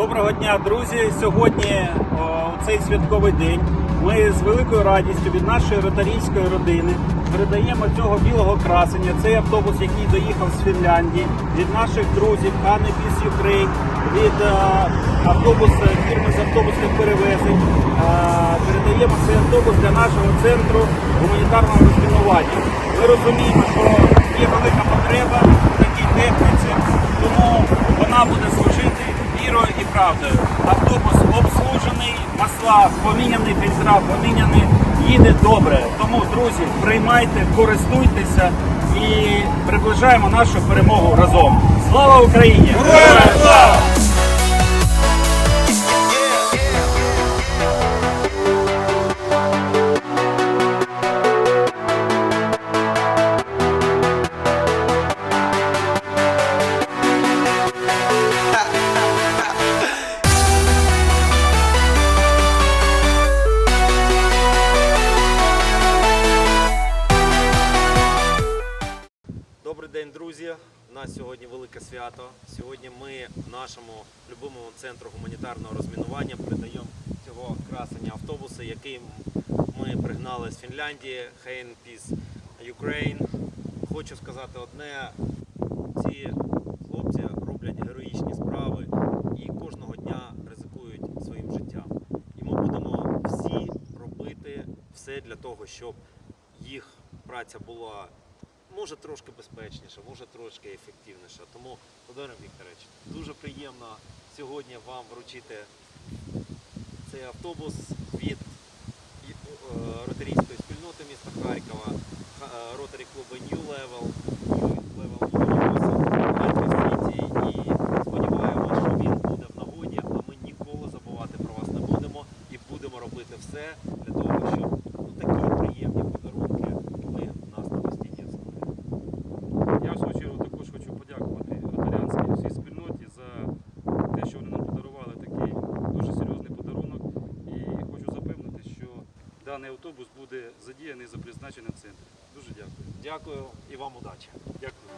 Доброго дня, друзі! Сьогодні у цей святковий день ми з великою радістю від нашої ротарійської родини передаємо цього білого красення. Цей автобус, який доїхав з Фінляндії, від наших друзів Піс Юкрейн, від е, автобус фірми з автобусних перевезень. Е, передаємо цей автобус для нашого центру гуманітарного розмінування. Ми розуміємо, що є велика потреба в такій техніці, тому вона буде правдою. Автобус обслужений, масла поміняні, фільтра поміняні, їде добре. Тому, друзі, приймайте, користуйтеся і приближаємо нашу перемогу разом. Слава Україні! Добрий день, друзі. У нас сьогодні велике свято. Сьогодні ми нашому любимому центру гуманітарного розмінування передаємо цього красення автобуса, який ми пригнали з Фінляндії, Hein Peace Ukraine. Хочу сказати одне: ці хлопці роблять героїчні справи і кожного дня ризикують своїм життям. І ми будемо всі робити все для того, щоб їх праця була може трошки безпечніше, може трошки ефективніше. Тому, Володимир Вікторович, дуже приємно сьогодні вам вручити цей автобус від е, ротарійської спільноти міста Харкова, е, ротарі клубу New Level, New Level номер 8 в Харків Сіті. І сподіваємося, що він буде в нагоді, а ми ніколи забувати про вас не будемо і будемо робити все для того, щоб даний автобус буде задіяний за призначенням центру. Дуже дякую. Дякую і вам удачі. Дякую.